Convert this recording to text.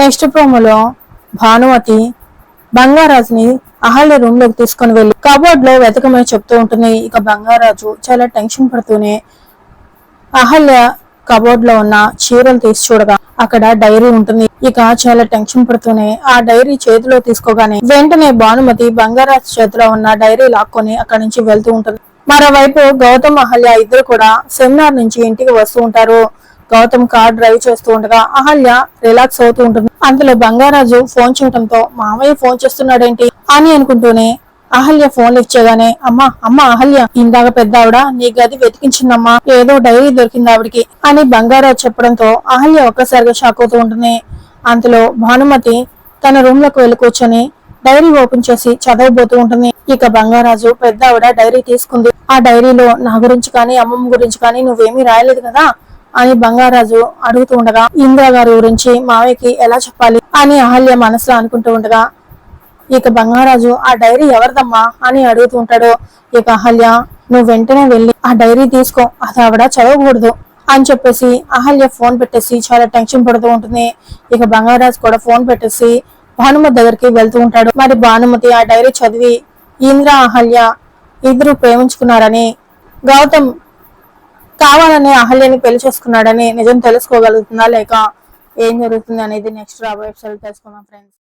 Next ప్రోమోలో భానుమతి బంగారాజుని అహల్య రూమ్లోకి తీసుకొని వెళ్ళి కబోర్డ్లో వెతకమని చెప్తూ ఉంటుంది. ఇక బంగారాజు చాలా టెన్షన్ పడుతూనే అహల్య కబోర్డ్లో ఉన్న చీరలు తీసి చూడగా అక్కడ డైరీ ఉంటుంది. ఇక చాలా టెన్షన్ పడుతూనే ఆ డైరీ చేతిలో తీసుకోగానే వెంటనే భానుమతి బంగారాజు చేతిలో ఉన్న డైరీ లాక్కొని అక్కడి నుంచి వెళ్తూ ఉంటుంది. మరోవైపు గౌతమ్ అహల్య ఇద్దరు కూడా సెమినార్ నుంచి ఇంటికి వస్తూ ఉంటారు. గౌతమ్ కార్ డ్రైవ్ చేస్తూ ఉండగా అహల్య రిలాక్స్ అవుతూ ఉంటుంది. అంతలో బంగారాజు ఫోన్ చేయడంతో మామయ్య ఫోన్ చేస్తున్నాడేంటి అని అనుకుంటూనే అహల్య ఫోన్ లిఫ్ట్ చేయగానే అమ్మా అమ్మ అహల్య ఇందాక పెద్ద ఆవిడ నీ గది వెతికించిందమ్మా ఏదో డైరీ దొరికింది ఆవిడికి అని బంగారాజు చెప్పడంతో అహల్య ఒక్కసారిగా షాక్ అవుతూ ఉంటుంది. అంతలో భానుమతి తన రూమ్లోకి వెళ్ళి కూర్చొని డైరీ ఓపెన్ చేసి చదవబోతూ ఉంటుంది. ఇక బంగారాజు పెద్ద ఆవిడ డైరీ తీసుకుంది. ఆ డైరీలో నా గురించి కానీ అమ్మమ్మ గురించి కానీ నువ్వేమీ రాయలేదు కదా? అని బంగారాజు అడుగుతూ ఉండగా ఇందిరా గారి గురించి మావయ్యకి ఎలా చెప్పాలి? అని అహల్య మనసులో అనుకుంటూ ఉండగా ఇక బంగారాజు ఆ డైరీ ఎవరిదమ్మా? అని అడుగుతూ ఉంటాడు. ఇక అహల్య నువ్వు వెంటనే వెళ్ళి ఆ డైరీ తీసుకో అది ఆవిడ చదవకూడదు అని చెప్పేసి అహల్య ఫోన్ పెట్టేసి చాలా టెన్షన్ పడుతూ ఉంటుంది. ఇక బంగారాజు కూడా ఫోన్ పెట్టేసి భానుమతి దగ్గరికి వెళ్తూ ఉంటాడు. మరి భానుమతి ఆ డైరీ చదివి ఇంద్ర అహల్య ఇద్దరు ప్రేమించుకున్నారని గౌతమ్ కావాలని అహల్యని పెళ్ళి చేసుకున్నాడని నిజం తెలుసుకోగలుగుతుందా? లేక ఏం జరుగుతుంది అనేది నెక్స్ట్ రాబోయే ఎపిసోడ్ తెలుసుకుందాం ఫ్రెండ్స్